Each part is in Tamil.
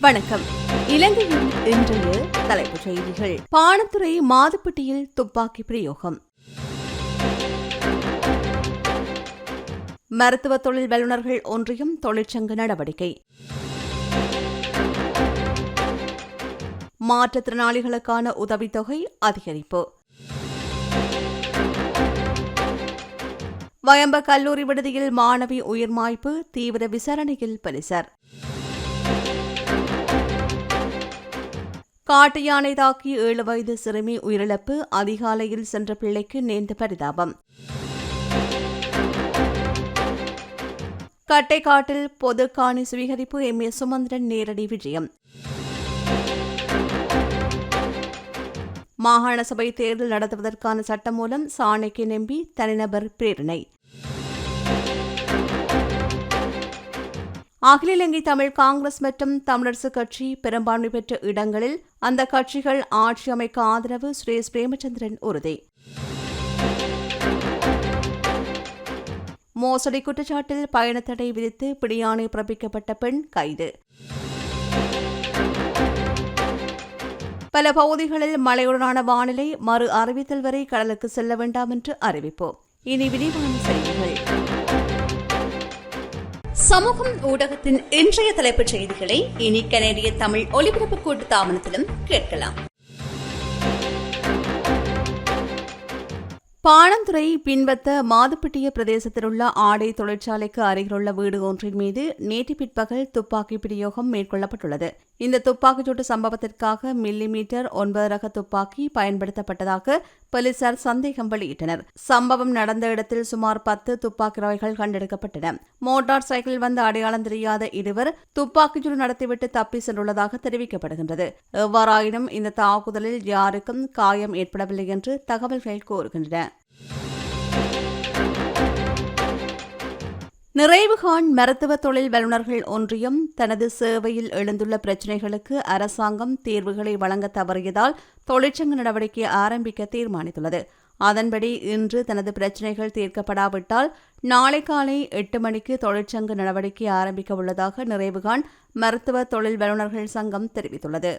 வணக்கம். இலங்கையின் இன்றைய தலைப்புச் செய்திகள். பானத்துறை மாதுப்பட்டியில் துப்பாக்கி பிரயோகம். மருத்துவ தொழில் வல்லுநர்கள் ஒன்றியம் தொழிற்சங்க நடவடிக்கை. மாற்றுத்திறனாளிகளுக்கான உதவித்தொகை அதிகரிப்பு. வயம்ப கல்லூரி விடுதியில் மாணவி உயிர்மாய்ப்பு தீவிர விசாரணையில் பலிசர் காட்டு யானை தாக்கி ஏழு வயது சிறுமி உயிரிழப்பு அதிகாலையில் சென்ற பிள்ளைக்கு நேர்ந்த பரிதாபம். கட்டைக்காட்டில் பொது காணி சுவீகரிப்பு எம். ஏ சுமந்திரன் நேரடி விஜயம். மாகாண சபை தேர்தல் நடத்துவதற்கான சட்டம் மூலம் சாணைக்கு நம்பி தனிநபர் பிரேரணை. அகில இலங்கை தமிழ் காங்கிரஸ் மற்றும் தமிழரசுக் கட்சி பெரும்பான்மை பெற்ற இடங்களில் அந்த கட்சிகள் ஆட்சி அமைக்க ஆதரவு சுரேஷ் பிரேமச்சந்திரன் உறுதி. மோசடி குற்றச்சாட்டில் பயணத்தடை விதித்து பிடியாணை பிறப்பிக்கப்பட்ட பெண் கைது. பல பகுதிகளில் மழையுடனான வானிலை மறு அறிவித்தல் வரை கடலுக்கு செல்ல வேண்டாம் என்று அறிவிப்பு. இனி விரிவான செய்திகள். சமூகம் ஊடகத்தின் இன்றைய தலைப்புச் செய்திகளை இனி கனேடிய தமிழ் ஒலிபரப்பு கூட்டு தாமனத்திலும் கேட்கலாம். பாணந்துறை பின்பத்த மாதுப்பட்டிய பிரதேசத்தில் உள்ள ஆடை தொழிற்சாலைக்கு அருகிலுள்ள வீடு ஒன்றின் மீது நேற்று பிற்பகல் துப்பாக்கி பிரயோகம் மேற்கொள்ளப்பட்டுள்ளது. இந்த துப்பாக்கிச்சூட்டு சம்பவத்திற்காக மில்லி மீட்டர் ஒன்பது ரக துப்பாக்கி பயன்படுத்தப்பட்டதாக போலீசார் சந்தேகம் வெளியிட்டனர். சம்பவம் நடந்த இடத்தில் சுமார் பத்து துப்பாக்கி ரவைகள் கண்டெடுக்கப்பட்டன. மோட்டார் சைக்கிள் வந்த அடையாளம் தெரியாத இருவர் துப்பாக்கிச்சூடு நடத்திவிட்டு தப்பி சென்றுள்ளதாக தெரிவிக்கப்படுகின்றது. எவ்வாறாயினும் இந்த தாக்குதலில் யாருக்கும் காயம் ஏற்படவில்லை என்று தகவல்கள் கூறுகின்றன. நிறைவுகான் மருத்துவ தொழில் வல்லுநர்கள் ஒன்றியம் தனது சேவையில் எழுந்துள்ள பிரச்சினைகளுக்கு அரசாங்கம் தீர்வுகளை வழங்க தவறியதால் தொழிற்சங்க நடவடிக்கை ஆரம்பிக்க தீர்மானித்துள்ளது. அதன்படி இன்று தனது பிரச்சினைகள் தீர்க்கப்படாவிட்டால் நாளை காலை எட்டு மணிக்கு தொழிற்சங்க நடவடிக்கை ஆரம்பிக்க உள்ளதாக நிறைவுகான் மருத்துவ தொழில் வல்லுநர்கள் சங்கம் தெரிவித்துள்ளது.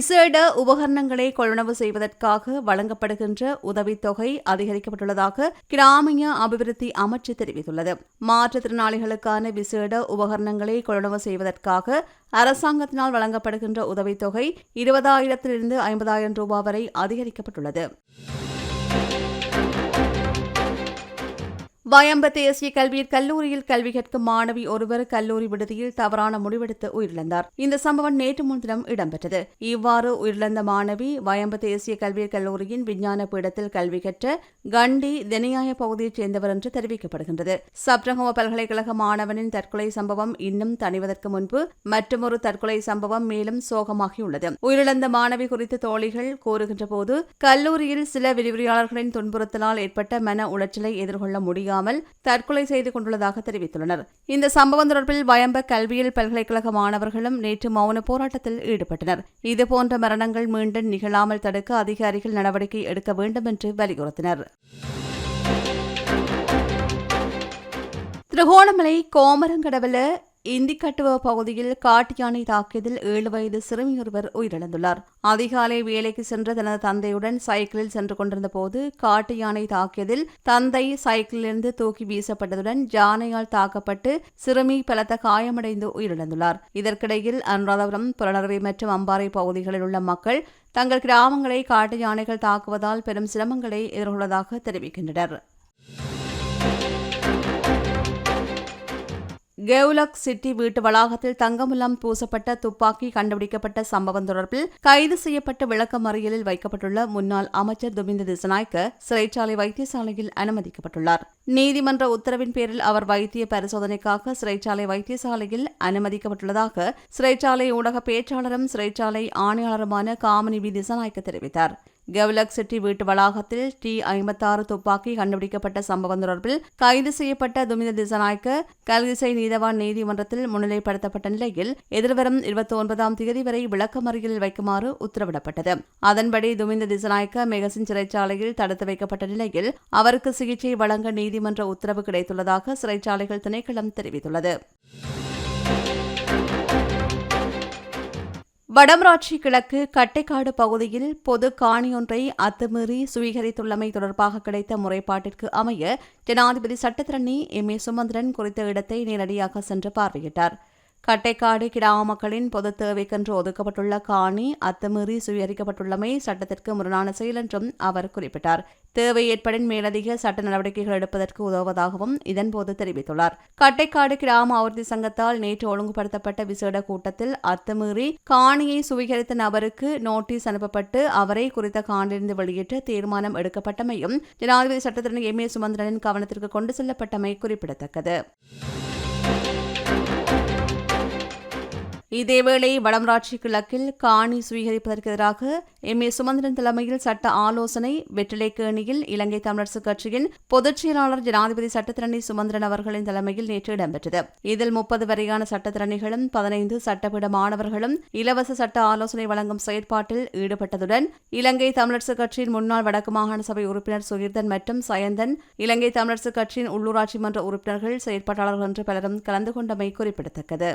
விசேட உபகரணங்களை கொள்வனவு செய்வதற்காக வழங்கப்படுகின்ற உதவித்தொகை அதிகரிக்கப்பட்டுள்ளதாக கிராமிய அபிவிருத்தி அமைச்சு தெரிவித்துள்ளது. மாற்றுத்திறனாளிகளுக்கான விசேட உபகரணங்களை கொள்வனவு செய்வதற்காக அரசாங்கத்தினால் வழங்கப்படுகின்ற உதவித்தொகை இருபதாயிரத்திலிருந்து ஐம்பதாயிரம் ரூபாய் வரை அதிகரிக்கப்பட்டுள்ளது. வயம்ப தேசிய கல்வியற் கல்லூரியில் கல்வி கற்கும் மாணவி ஒருவர் கல்லூரி விடுதியில் தவறான முடிவெடுத்து உயிரிழந்தார். இந்த சம்பவம் நேற்று முன்தினம் இடம்பெற்றது. இவ்வாறு உயிரிழந்த மாணவி வயம்ப தேசிய கல்வியற் கல்லூரியின் விஞ்ஞான பீடத்தில் கல்வி கற்ற கண்டி தெனியாய பகுதியைச் சேர்ந்தவர் என்று தெரிவிக்கப்படுகின்றது. சப்ரகம பல்கலைக்கழக மாணவனின் தற்கொலை சம்பவம் இன்னும் தணிவதற்கு முன்பு மற்றொரு தற்கொலை சம்பவம் மேலும் சோகமாகியுள்ளது. உயிரிழந்த மாணவி குறித்து தோழிகள் கூறுகின்ற போது கல்லூரியில் சில விரிவுரையாளர்களின் துன்புறுத்தலால் ஏற்பட்ட மன உளைச்சலை எதிர்கொள்ள முடியாது இல்லாமல் தற்கொலை செய்து கொண்டுள்ளதாக தெரிவித்துள்ளனர். இந்த சம்பவம் தொடர்பில் வயம்ப கல்வியியல் பல்கலைக்கழக மாணவர்களும் நேற்று மௌன போராட்டத்தில் ஈடுபட்டனர். இதுபோன்ற மரணங்கள் மீண்டும் நிகழாமல் தடுக்க அதிகாரிகள் நடவடிக்கை எடுக்க வேண்டும் என்று வலியுறுத்தினர். திருகோணமலை கோமரங்கடவல இந்திக்கட்டுவ பகுதியில் காட்டு யானை தாக்கியதில் ஏழு வயது சிறுமியொருவர் உயிரிழந்துள்ளார். அதிகாலை வேலைக்கு சென்ற தனது தந்தையுடன் சைக்கிளில் சென்று கொண்டிருந்த போது காட்டு யானை தாக்கியதில் தந்தை சைக்கிளிலிருந்து தூக்கி வீசப்பட்டதுடன் யானையால் தாக்கப்பட்டு சிறுமி பலத்த காயமடைந்து உயிரிழந்துள்ளார். இதற்கிடையில் அனுராதபுரம் புலனறுவை மற்றும் அம்பாறை பகுதிகளில் உள்ள மக்கள் தங்கள் கிராமங்களை காட்டு யானைகள் தாக்குவதால் பெரும் சிரமங்களை எதிர்கொள்வதாக தெரிவிக்கின்றனர். கெவ்லக் சிட்டி வீட்டு வளாகத்தில் தங்கமுலாம் பூசப்பட்ட துப்பாக்கி கண்டுபிடிக்கப்பட்ட சம்பவம் தொடர்பில் கைது செய்யப்பட்ட விளக்கமறியலில் வைக்கப்பட்டுள்ள முன்னாள் அமைச்சர் துமிந்த திசநாய்க்க சிறைச்சாலை வைத்தியசாலையில் அனுமதிக்கப்பட்டுள்ளார். நீதிமன்ற உத்தரவின் பேரில் அவர் வைத்திய பரிசோதனைக்காக சிறைச்சாலை வைத்தியசாலையில் அனுமதிக்கப்பட்டுள்ளதாக சிறைச்சாலை ஊடக பேச்சாளரும் சிறைச்சாலை ஆணையாளருமான காமினி வி. திசநாய்க்க தெரிவித்தார். கெவ்லக் சிட்டி வீட்டு வளாகத்தில் டி ஐம்பத்தாறு துப்பாக்கி கண்டுபிடிக்கப்பட்ட சம்பவம் தொடர்பில் கைது செய்யப்பட்ட துமித திசநாய்க்க கல்கிசை நீதவான் நீதிமன்றத்தில் முன்னிலைப்படுத்தப்பட்ட நிலையில் எதிர்வரும் இருபத்தி ஒன்பதாம் தேதி வரை விளக்கமறியலில் வைக்குமாறு உத்தரவிடப்பட்டது. அதன்படி துமிந்த திசநாய்க்க மெகசின் சிறைச்சாலையில் தடுத்து வைக்கப்பட்ட நிலையில் அவருக்கு சிகிச்சை வழங்க நீதிமன்ற உத்தரவு கிடைத்துள்ளதாக சிறைச்சாலைகள் திணைக்களம் தெரிவித்துள்ளது. வடமராட்சி கிழக்கு கட்டைக்காடு பகுதியில் பொது காணியொன்றை அத்துமீறி சுவீகரித்துள்ளமை தொடர்பாக கிடைத்த முறைப்பாட்டிற்கு அமைய ஜனாதிபதி சட்டத்திரணி எம் ஏ சுமந்திரன் குறித்த இடத்தை நேரடியாக சென்று பார்வையிட்டார். கட்டைக்காடு கிடாம மக்களின் பொது தேவைக்கென்று ஒதுக்கப்பட்டுள்ள காணி அத்துமீறி சுவீகரிக்கப்பட்டுள்ளமை சட்டத்திற்கு முரணான செயல் என்றும் அவர் குறிப்பிட்டார். தேவை ஏற்படின் மேலதிக சட்ட நடவடிக்கைகள் எடுப்பதற்கு உதவுவதாகவும் இதன்போது தெரிவித்துள்ளார். கட்டைக்காடு கிராம ஆவர்த்தி சங்கத்தால் நேற்று ஒழுங்குபடுத்தப்பட்ட விசேட கூட்டத்தில் அத்துமீறி காணியை சுவீகரித்த நபருக்கு நோட்டீஸ் அனுப்பப்பட்டு அவரை குறித்த காணிலிருந்து வெளியேற்ற தீர்மானம் எடுக்கப்பட்டமையும் ஜனாதிபதி சட்டத்திறன் எம் ஏ சுமந்திரனின் கவனத்திற்கு கொண்டு செல்லப்பட்டமை குறிப்பிடத்தக்கது. இதேவேளை வடமராட்சி கிழக்கில் காணி சுவீகரிப்பதற்கு எதிராக எம் ஏ சுமந்திரன் தலைமையில் சட்ட ஆலோசனை வெற்றிலைக்கேணியில் இலங்கை தமிழரசுக் கட்சியின் பொதுச் செயலாளர் ஜனாதிபதி சட்டத்திரணி சுமந்திரன் அவர்களின் தலைமையில் நேற்று இடம்பெற்றது. இதில் முப்பது வரையான சட்டத்திறனிகளும் பதினைந்து சட்டப்பீட மாணவர்களும் இலவச சட்ட ஆலோசனை வழங்கும் செயற்பாட்டில் ஈடுபட்டதுடன் இலங்கை தமிழரசுக் கட்சியின் முன்னாள் வடக்கு மாகாண சபை உறுப்பினர் சுகீர்தன் மற்றும் சயந்தன் இலங்கை தமிழரசுக் கட்சியின் உள்ளூராட்சி மன்ற உறுப்பினர்கள் செயற்பாட்டாளர்கள் என்று பலரும் கலந்து கொண்டமை குறிப்பிடத்தக்கது.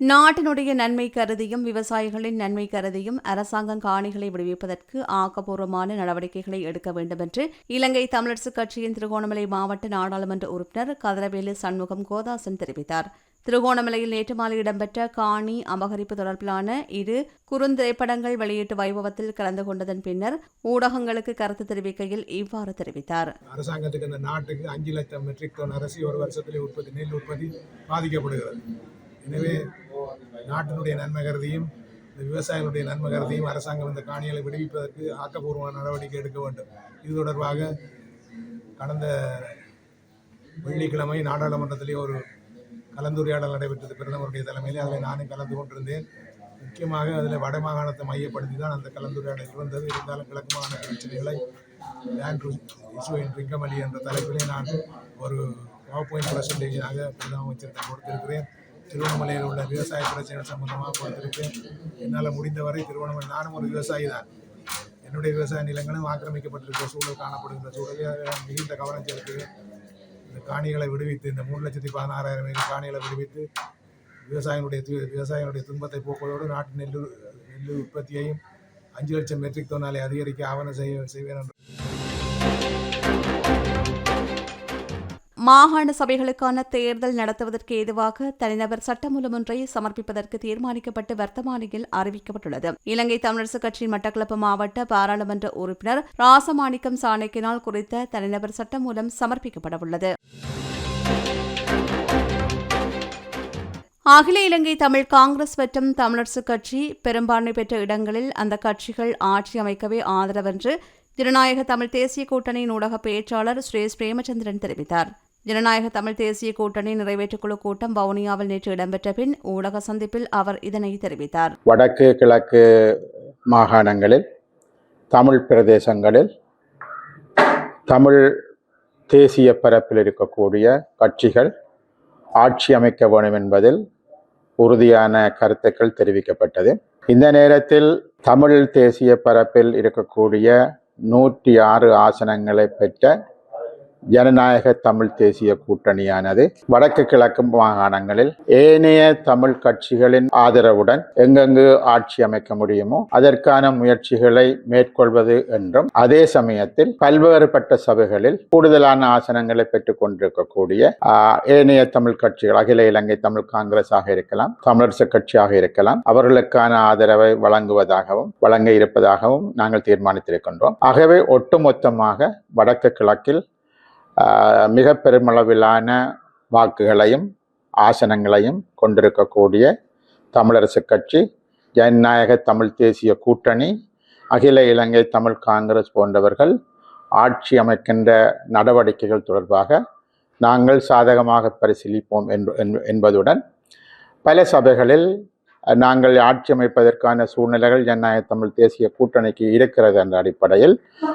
நாட்டினுடைய நன்மை கருதியும் விவசாயிகளின் நன்மை கருதியும் அரசாங்கம் காணிகளை விடுவிப்பதற்கு ஆக்கப்பூர்வமான நடவடிக்கைகளை எடுக்க வேண்டும் என்று இலங்கை தமிழரசுக் கட்சியின் திருகோணமலை மாவட்ட நாடாளுமன்ற உறுப்பினர் கதிரவேலு சண்முகம் கோதாசன் தெரிவித்தார். திருகோணமலையில் நேற்று மாலை இடம்பெற்ற காணி அபகரிப்பு தொடர்பிலான இரு குறுந்திரைப்படங்கள் வெளியீட்டு வைபவத்தில் கலந்து கொண்டதன் பின்னர் ஊடகங்களுக்கு கருத்து தெரிவிக்கையில் இவ்வாறு தெரிவித்தார். அரசாங்கத்துக்கு இந்த நாட்டுக்கு அஞ்சு லட்சம் மெட்ரிக் டன் அரிசி ஒரு வருஷத்திலே உற்பத்தி நெல் உற்பத்தி பாதிக்கப்படுகிறது. எனவே நாட்டினுடைய நன்மை கருதியும் இந்த விவசாயிகளுடைய நன்மை கருதியும் அரசாங்கம் இந்த காணிகளை விடுவிப்பதற்கு ஆக்கப்பூர்வமான நடவடிக்கை எடுக்க வேண்டும். இது தொடர்பாக கடந்த வெள்ளிக்கிழமை நாடாளுமன்றத்திலே ஒரு கலந்துரையாடல் நடைபெற்றது பிரதமருடைய தலைமையில். அதில் நானும் கலந்து கொண்டிருந்தேன். முக்கியமாக அதில் வட மாகாணத்தை மையப்படுத்தி தான் அந்த கலந்துரையாடல் இருந்தது. இருந்தாலும் கிழக்கு மாகாண பிரச்சனைகளை லேண்ட் இஷ்யூ இன் ரிங்கமலி என்ற தலைப்பிலே நான் ஒரு பவர் பாயிண்ட் ப்ரெசன்டேஷனாக பிரதம அமைச்சருக்கு கொடுத்திருக்கிறேன். திருவண்ணாமலையில் உள்ள விவசாய பிரச்சனைகள் சம்பந்தமாக கொடுத்திருக்கேன் என்னால் முடிந்தவரை திருவண்ணாமலை நானும் ஒரு விவசாயி தான். என்னுடைய விவசாய நிலங்களும் ஆக்கிரமிக்கப்பட்டிருக்கிற சூழல் காணப்படுகின்ற சூழலில் மிகுந்த கவனம் செலுத்துகிறேன் இந்த காணிகளை விடுவித்து இந்த மூணு லட்சத்தி பதினாறாயிரம் ஏக்கர் காணிகளை விடுவித்து விவசாயிகளுடைய து- விவசாயிகளுடைய துன்பத்தை போக்குவதோடு நாட்டு நெல் நெல் உற்பத்தியையும் அஞ்சு லட்சம் மெட்ரிக் தொன்னாலை அதிகரிக்க ஆவணம் செய்ய செய்வேன் மாகாண சபைகளுக்கான தேர்தல் நடத்துவதற்கு ஏதுவாக தனிநபர் சட்டமூலம் ஒன்றை சமர்ப்பிப்பதற்கு தீர்மானிக்கப்பட்டு வர்த்தமானியில் அறிவிக்கப்பட்டுள்ளது. இலங்கை தமிழரசுக் கட்சியின் மட்டக்களப்பு மாவட்ட பாராளுமன்ற உறுப்பினர் ராசமாணிக்கம் சாணக்கினால் குறித்த தனிநபர் சட்டமூலம் சமர்ப்பிக்கப்படவுள்ளது. அகில இலங்கை தமிழ் காங்கிரஸ் மற்றும் தமிழரசுக் கட்சி பெரும்பான்மை பெற்ற இடங்களில் அந்த கட்சிகள் ஆட்சி அமைக்கவே ஆதரவென்று ஜனநாயக தமிழ் தேசிய கூட்டணியின் ஊடக பேச்சாளர் ஸ்ரேஸ் பிரேமச்சந்திரன் தெரிவித்தார். ஜனநாயக தமிழ் தேசிய கூட்டணி நிறைவேற்றுக்குழு கூட்டம் வவுனியாவில் நேற்று இடம்பெற்ற பின் ஊடக சந்திப்பில் அவர் இதனை தெரிவித்தார். வடக்கு கிழக்கு மாகாணங்களில் தமிழ் பிரதேசங்களில் தமிழ் தேசிய பரப்பில் இருக்கக்கூடிய கட்சிகள் ஆட்சி அமைக்க வேண்டும் என்பதில் உறுதியான கருத்துக்கள் தெரிவிக்கப்பட்டது. இந்த நேரத்தில் தமிழ் தேசிய பரப்பில் இருக்கக்கூடிய நூற்றி ஆறு ஆசனங்களை பெற்ற ஜனநாயக தமிழ் தேசிய கூட்டணியானது வடக்கு கிழக்கு மாகாணங்களில் ஏனைய தமிழ் கட்சிகளின் ஆதரவுடன் எங்கெங்கு ஆட்சி அமைக்க முடியுமோ அதற்கான முயற்சிகளை மேற்கொள்வது என்றும் அதே சமயத்தில் பல்வேறுபட்ட சபைகளில் கூடுதலான ஆசனங்களை பெற்றுக் கொண்டிருக்கக்கூடிய ஏனைய தமிழ் கட்சிகள் அகில இலங்கை தமிழ் காங்கிரஸ் ஆக இருக்கலாம் தமிழரசு கட்சியாக இருக்கலாம் அவர்களுக்கான ஆதரவை வழங்குவதாகவும் வழங்க இருப்பதாகவும் நாங்கள் தீர்மானித்திருக்கின்றோம். ஆகவே ஒட்டுமொத்தமாக வடக்கு கிழக்கில் மிக பெருமளவிலான வாக்குகளையும் ஆசனங்களையும் கொண்டிருக்கக்கூடிய தமிழரசு கட்சி ஜனநாயக தமிழ் தேசிய கூட்டணி அகில இலங்கை தமிழ் காங்கிரஸ் போன்றவர்கள் ஆட்சி அமைக்கின்ற நடவடிக்கைகள் தொடர்பாக நாங்கள் சாதகமாக பரிசீலிப்போம் என்பதுடன் பல சபைகளில் நாங்கள் ஆட்சி அமைப்பதற்கான சூழ்நிலைகள் ஜனநாயக தமிழ் தேசிய கூட்டணிக்கு இருக்கிறது என்ற அடிப்படையில்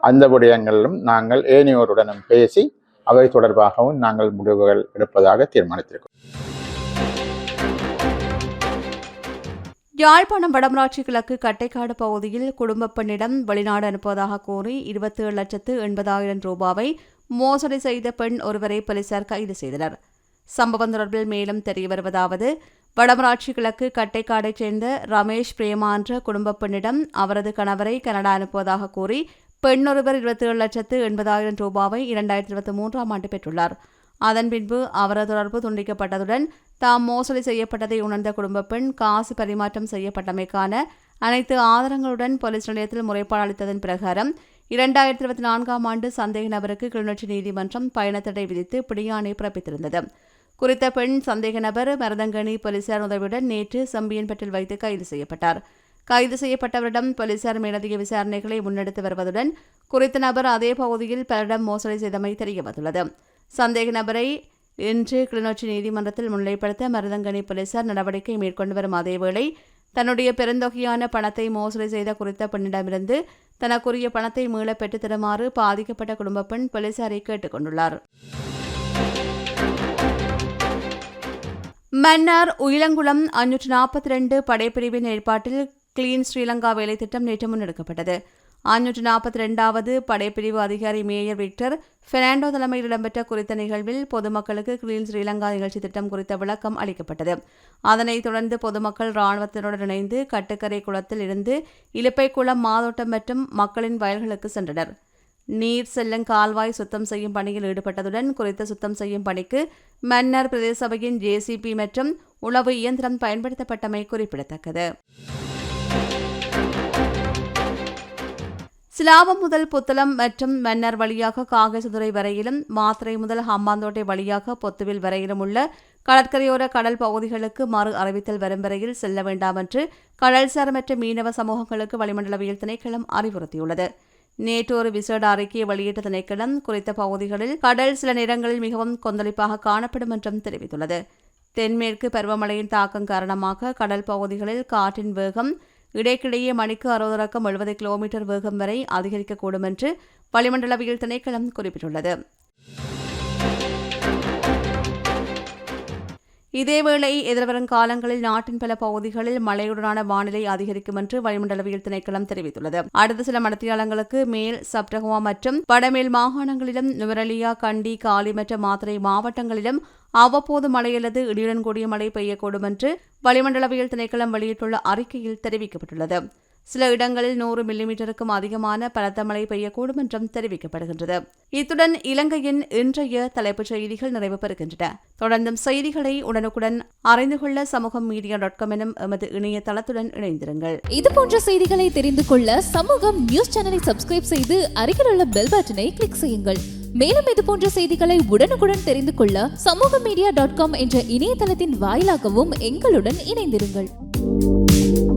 அந்த விடயங்களிலும் நாங்கள் ஏனையோருடனும் பேசி அவை தொடர்பாகவும் நாங்கள் முடிவுகள் எடுப்பதாக தீர்மானித்திருக்கிறோம் யாழ்ப்பாணம் வடமராட்சி கிழக்கு கட்டைக்காடு பகுதியில் குடும்பப் பெண்ணிடம் வெளிநாடு அனுப்புவதாக கூறி இருபத்தேழு லட்சத்து எண்பதாயிரம் ரூபாவை மோசடி செய்த பெண் ஒருவரை போலீசார் கைது செய்தனர். சம்பவம் தொடர்பில் மேலும் தெரிய வருவதாவது வடமராட்சி கிழக்கு கட்டைக்காடைச் சேர்ந்த ரமேஷ் பிரேமா என்ற குடும்ப பெண்ணிடம் அவரது கணவரை கனடா அனுப்புவதாக கூறி பெண்ணொருவர் இருபத்தி ஏழு லட்சத்து எண்பதாயிரம் ரூபாவை இரண்டாயிரத்தி இருபத்தி மூன்றாம் ஆண்டு பெற்றுள்ளார். அதன் பின்பு அவரது தொடர்பு துண்டிக்கப்பட்டதுடன் தாம் மோசடி செய்யப்பட்டதை உணர்ந்த குடும்ப பெண் காசு பரிமாற்றம் செய்யப்பட்டமைக்கான அனைத்து ஆதாரங்களுடன் போலீஸ் நிலையத்தில் முறைப்பாடு அளித்ததன் பிரகாரம் இரண்டாயிரத்தி இருபத்தி நான்காம் ஆண்டு சந்தேக நபருக்கு கிளிநொச்சி நீதிமன்றம் பயணத்தடை விதித்து பிடியாணை பிறப்பித்திருந்தது. குறித்த பெண் சந்தேக நபர் மருதங்கணி போலீசார் உதவியுடன் நேற்று செம்பியன்பட்டில் வைத்து கைது செய்யப்பட்டார். கைது செய்யப்பட்டவரிடம் போலீசார் மேலதிக விசாரணைகளை முன்னெடுத்து வருவதுடன் குறித்த நபர் அதே பகுதியில் பலரிடம் மோசடி செய்தமை தெரியவந்துள்ளது. சந்தேக நபரை இன்று கிளிநொச்சி நீதிமன்றத்தில் முன்னிலைப்படுத்த மருதங்கனி போலீசார் நடவடிக்கை மேற்கொண்டு வரும் அதேவேளை தன்னுடைய பெருந்தொகையான பணத்தை மோசடி செய்த குறித்த பெண்ணிடமிருந்து தனக்குரிய பணத்தை மீள பெற்றுத் தருமாறு பாதிக்கப்பட்ட குடும்ப பெண் போலீசாரை கேட்டுக் கொண்டுள்ளார் மன்னார் உயிலங்குளம் அஞ்சூற்று நாற்பத்தி ரெண்டு படைப்பிரிவின் ஏற்பாட்டில் கிளீன் ஸ்ரீலங்கா வேலை திட்டம் நேற்று முன்னெடுக்கப்பட்டது. அஞ்சூற்று நாற்பத்தி ரெண்டாவது படைப்பிரிவு அதிகாரி மேயர் விக்டர் பெர்னாண்டோ தலைமையில் இடம்பெற்ற குறித்த நிகழ்வில் பொதுமக்களுக்கு கிளீன் ஸ்ரீலங்கா நிகழ்ச்சி திட்டம் குறித்த விளக்கம் அளிக்கப்பட்டது. அதனைத் தொடர்ந்து பொதுமக்கள் இராணுவத்தினுடன் இணைந்து கட்டுக்கரை குளத்தில் இருந்து இலுப்பைக்குளம் மாதோட்டம் மற்றும் மக்களின் வயல்களுக்கு சென்றனர். நீர் செல்லும் கால்வாய் சுத்தம் செய்யும் பணியில் ஈடுபட்டதுடன் குறித்த சுத்தம் செய்யும் பணிக்கு மன்னர் பிரதேச சபையின் ஜேசிபி மற்றும் உளவு இயந்திரம் பயன்படுத்தப்பட்டமை குறிப்பிடத்தக்கது. சிலாபம் முதல் புத்தளம் மற்றும் மன்னர் வழியாக காகேசதுறை வரையிலும் மாத்திரை முதல் ஹம்பாந்தோட்டை வழியாக பொத்துவில் வரையிலும் உள்ள கடற்கரையோர கடல் பகுதிகளுக்கு மறு அறிவித்தல் வரும் வரையில் செல்ல வேண்டாம் என்று கடல்சார் மற்றும் மீனவ சமூகங்களுக்கு வளிமண்டலவியல் திணைக்களம் அறிவுறுத்தியுள்ளது. நேற்று ஒரு விசேட அறிக்கையை வெளியிட்ட திணைக்களம் குறித்த பகுதிகளில் கடல் சில நேரங்களில் மிகவும் கொந்தளிப்பாக காணப்படும் என்றும் தெரிவித்துள்ளது. தென்மேற்கு பருவமழையின் தாக்கம் காரணமாக கடல் பகுதிகளில் காற்றின் வேகம் இடைக்கிடையே மணிக்கு அறுபது ரக்கம் எழுபது கிலோமீட்டர் வேகம் வரை அதிகரிக்கக்கூடும் என்று வளிமண்டலவியல் திணைக்களம் குறிப்பிட்டுள்ளது. இதேவேளை எதிர்வரும் காலங்களில் நாட்டின் பல பகுதிகளில் மழையுடனான வானிலை அதிகரிக்கும் என்று வளிமண்டலவியல் திணைக்களம் தெரிவித்துள்ளது. அடுத்த சில மடத்தியாளங்களுக்கு மேல் சப்டகுவா மற்றும் வடமேல் மாகாணங்களிலும் நுவரலியா கண்டி காலி மற்றும் மாத்திரை மாவட்டங்களிலும் அவ்வப்போது மழை அல்லது இடியுடன் கூடிய மழை பெய்யக்கூடும் என்று வளிமண்டலவியல் திணைக்களம் வெளியிட்டுள்ள அறிக்கையில் தெரிவிக்கப்பட்டுள்ளது. சில இடங்களில் நூறு மில்லிமீட்டருக்கும் அதிகமான பலத்த மழை பெய்யக்கூடும் என்றும் தெரிவிக்கப்படுகின்றது. இத்துடன் இலங்கையின் இன்றைய தலைப்புச் செய்திகள் நிறைவு பெறுகின்றன தொடர்ந்தும் செய்திகளை உடனுக்குடன் அறிந்து கொள்ள சமூகம் மீடியா டாட் காம் எனும் எமது இணையதளத்துடன் இணைந்திருங்கள். இது போன்ற செய்திகளை தெரிந்து கொள்ள சமூகம் நியூஸ் சேனலை சப்ஸ்கிரைப் செய்து அருகில் உள்ள பெல் பட்டனை கிளிக் செய்யுங்கள். மேலும் இது போன்ற செய்திகளை உடனுக்குடன் தெரிந்து கொள்ள சமூக மீடியா டாட் காம் என்ற இணையதளத்தின் வாயிலாகவும் எங்களுடன் இணைந்திருங்கள்.